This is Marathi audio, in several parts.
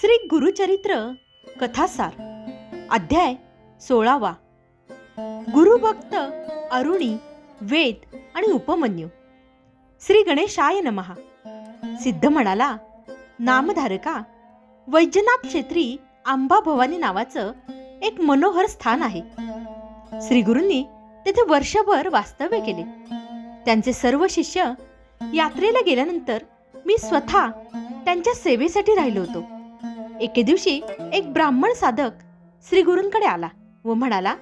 श्री गुरुचरित्र कथासार अध्याय सोळावा. गुरुभक्त अरुणी वेद आणि उपमन्यू. श्री गणेशाय नमहा सिद्ध म्हणाला नामधारका वैजनाथ क्षेत्री आंबा भवानी नावाचं एक मनोहर स्थान आहे. श्री गुरूंनी तेथे वर्षभर वास्तव्य केले. त्यांचे सर्व शिष्य यात्रेला गेल्यानंतर मी स्वतः त्यांच्या सेवेसाठी राहिलो होतो. एके दिवशी एक ब्राह्मण साधक श्री गुरूंकडे आला व म्हणाला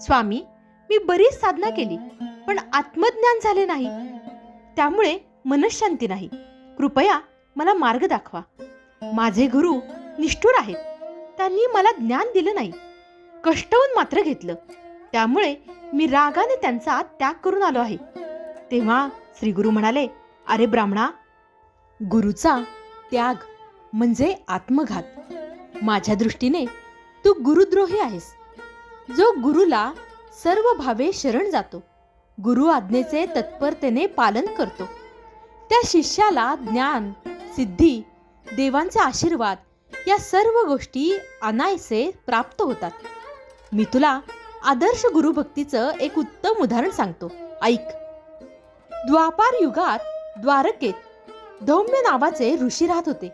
स्वामी मी बरीच साधना केली पण आत्मज्ञान झाले नाही. त्यामुळे मनशांती नाही. कृपया मला मार्ग दाखवा. माझे गुरु निष्ठुर आहेत. त्यांनी मला ज्ञान दिलं नाही. कष्टवून मात्र घेतलं. त्यामुळे मी रागाने त्यांचा त्याग करून आलो आहे. तेव्हा श्री गुरु म्हणाले अरे ब्राह्मणा गुरुचा त्याग म्हणजे आत्मघात. माझ्या दृष्टीने तू गुरुद्रोही आहेस. जो गुरुला सर्व भावे शरण जातो. गुरु आज्ञेचे तत्परतेने पालन करतो. त्या शिष्याला ज्ञान सिद्धी देवांचे आशीर्वाद या सर्व गोष्टी अनायसे प्राप्त होतात. मी तुला आदर्श गुरुभक्तीचं एक उत्तम उदाहरण सांगतो. ऐक. द्वापार युगात द्वारकेत धौम्य नावाचे ऋषी राहत होते.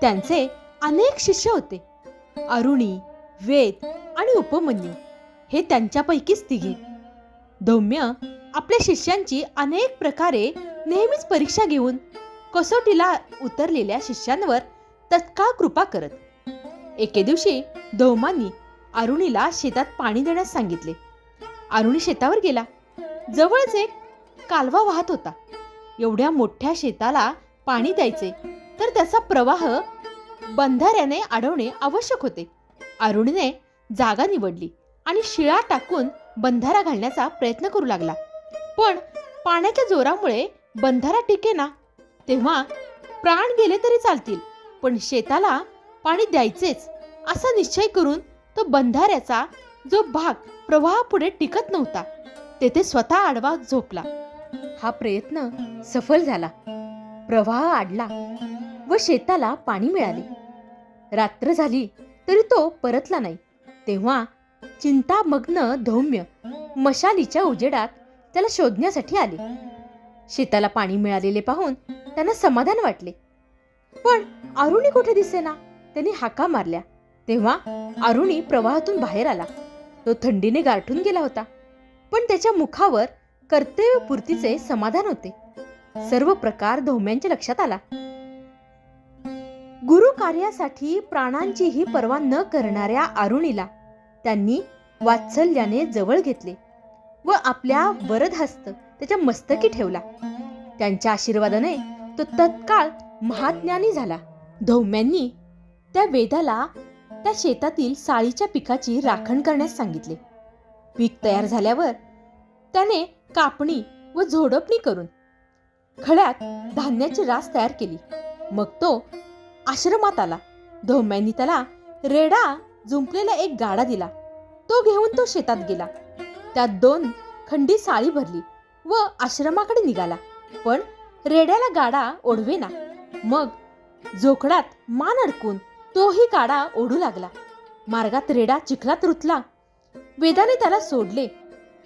त्यांचे अनेक शिष्य होते. अरुणी वेद आणि उपमन्यू हे त्यांच्यापैकीच तिघे. धौम्य आपल्या शिष्यांची अनेक प्रकारे नेहमीच परीक्षा घेऊन कसोटीला उतरलेल्या शिष्यांवर तत्काळ कृपा करत. एके दिवशी धौमांनी अरुणीला शेतात पाणी देण्यास सांगितले. अरुणी शेतावर गेला. जवळच एक कालवा वाहत होता. एवढ्या मोठ्या शेताला पाणी द्यायचे तर त्याचा प्रवाह बंधाऱ्याने अडवणे आवश्यक होते. अरुणीने जागा निवडली आणि शिळा टाकून बंधारा घालण्याचा प्रयत्न करू लागला. पण पाण्याच्या जोरामुळे बंधारा टिकेना. तेव्हा प्राण गेले तरी चालतील पण शेताला पाणी द्यायचेच असा निश्चय करून तो बंधाऱ्याचा जो भाग प्रवाहापुढे टिकत नव्हता तेथे स्वतः आडवा झोपला. हा प्रयत्न सफल झाला. प्रवाह आडला. व शेताला पाणी मिळाले. रात्र झाली तरी तो परतला नाही. तेव्हा चिंतामग्न धौम्य मशालीच्या उजेडात त्याला शोधण्यासाठी आले. शेताला पाणी मिळालेले पाहून त्यांना समाधान वाटले. पण अरुणी कुठे दिसेना? त्यांनी हाका मारल्या. तेव्हा अरुणी प्रवाहातून बाहेर आला. तो थंडीने गारठून गेला होता. पण त्याच्या मुखावर कर्तव्यपूर्तीचे समाधान होते. सर्व प्रकार धौम्यांच्या लक्षात आला. गुरु कार्यासाठी प्राणांचीही पर्वा न करणाऱ्या अरुणीला त्यांनी वात्सल्याने जवळ घेतले व आपल्या वरदहस्त त्याच्या मस्तकी ठेवला. त्यांच्या आशीर्वादाने तो तत्काळ महाज्ञानी झाला. धौम्यांनी त्या वेदाला त्या शेतातील साळीच्या पिकाची राखण करण्यास सांगितले. पीक तयार झाल्यावर त्याने कापणी व झोडपणी करून खळ्यात धान्याची रास तयार केली. मग तो आश्रमात आला. धौम्यांनी त्याला रेडा जुंपलेला एक गाडा दिला. तो घेऊन तो शेतात गेला. त्यात दोन खंडी साळी भरली व आश्रमाकडे निघाला. पण रेड्याला गाडा ओढवेना. मग झोकडात मान अडकून तोही गाडा ओढू लागला. मार्गात रेडा चिखलात रुतला. वेदाने त्याला सोडले.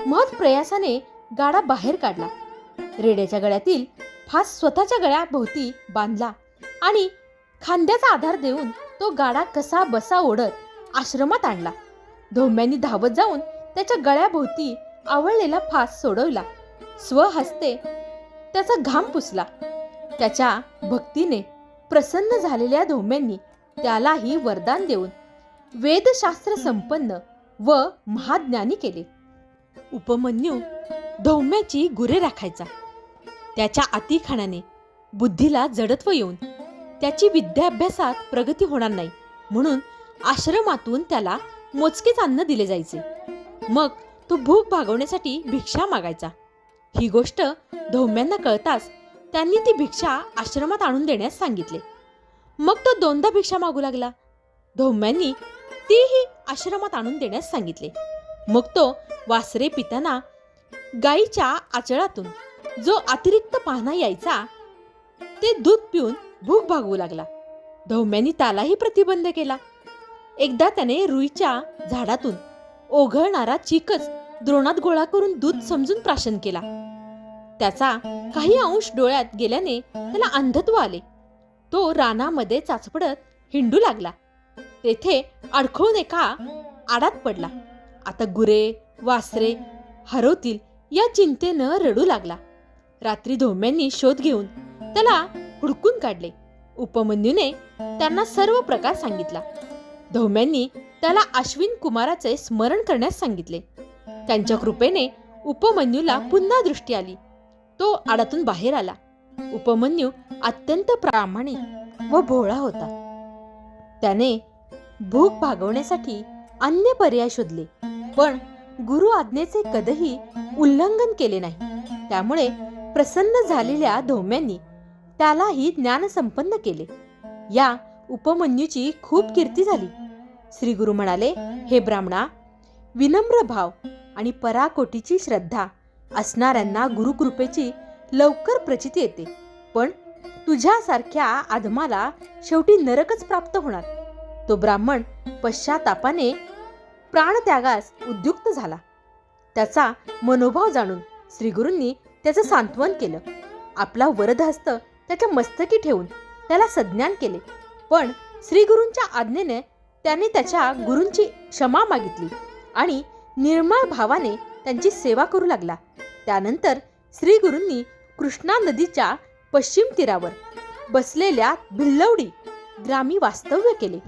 महत प्रयासाने गाडा बाहेर काढला. रेड्याच्या गळ्यातील फास स्वतःच्या गळ्याभोवती बांधला आणि खांद्याचा आधार देऊन तो गाडा कसा बसा ओढत आश्रमात आणला. धोम्यांनी धावत जाऊन त्याच्या गळ्याभोवती आवळलेला फास सोडवला. स्वहस्ते त्याचा घाम पुसला. त्याच्या भक्तीने प्रसन्न झालेल्या धोम्यांनी त्यालाही वरदान देऊन वेदशास्त्र संपन्न व महाज्ञानी केले. उपमन्यू धौम्याची गुरे राखायचा. त्याच्या अतिखाणाने बुद्धीला जडत्व येऊन त्याची विद्याभ्यासात प्रगती होणार नाही. म्हणून आश्रमातून त्याला मोजकेच अन्न दिले जायचे. मग तो भूक भागवण्यासाठी भिक्षा मागायचा. ही गोष्ट धौम्यांना कळताच त्यांनी ती भिक्षा आश्रमात आणून देण्यास सांगितले. मग तो दोनदा भिक्षा मागू लागला. धौम्यांनी तीही आश्रमात आणून देण्यास सांगितले. मग तो वासरे पिताना गाईच्या आचळातून जो अतिरिक्त पाहणा यायचा ते दूध पिऊन भूक भागवू लागला. धौम्यानी त्यालाही प्रतिबंध केला. एकदा त्याने रुईच्या झाडातून ओघळणारा चिकच द्रोणात गोळा करून दूध समजून प्राशन केला. त्याचा काही अंश डोळ्यात गेल्याने त्याला अंधत्व आले. तो रानामध्ये चाचपडत हिंडू लागला. तेथे अडखळून एका आडात पडला. आता गुरे वासरे हरवतील या चिंतेनं रडू लागला. रात्री धोम्यांनी शोध घेऊन त्याला हुडकून काढले. उपमन्यूने त्यांना सर्व प्रकार सांगितला. धौम्यांनी त्याला अश्विन कुमाराचे स्मरण करण्यास सांगितले. त्यांच्या कृपेने उपमन्यूला पुन्हा दृष्टी आली. तो आडातून बाहेर आला. उपमन्यू अत्यंत प्रामाणिक व भोळा होता. त्याने भूक भागवण्यासाठी अन्य पर्याय शोधले पण गुरु आज्ञेचे कधीही उल्लंघन केले नाही. त्यामुळे प्रसन्न झालेल्या धौम्यांनी त्यालाही ज्ञान संपन्न केले. या उपमन्यूची खूप कीर्ती झाली. श्री गुरु म्हणाले हे ब्राह्मणा विनम्र भाव आणि पराकोटीची श्रद्धा असणाऱ्यांना गुरुकृपेची लवकर प्रचिती येते. पण तुझ्यासारख्या आधमाला शेवटी नरकच प्राप्त होणार. तो ब्राह्मण पश्चातापाने प्राणत्यागास उद्युक्त झाला. त्याचा मनोभाव जाणून श्रीगुरूंनी त्याचं सांत्वन केलं. आपला वरदहस्त त्याच्या मस्तकी ठेवून त्याला सज्ञान केले. पण श्रीगुरूंच्या आज्ञेने त्याने त्याच्या गुरूंची क्षमा मागितली आणि निर्मळ भावाने त्यांची सेवा करू लागला. त्यानंतर श्रीगुरूंनी कृष्णा नदीच्या पश्चिम तीरावर बसलेल्या भिल्लवडी ग्रामी वास्तव्य केले.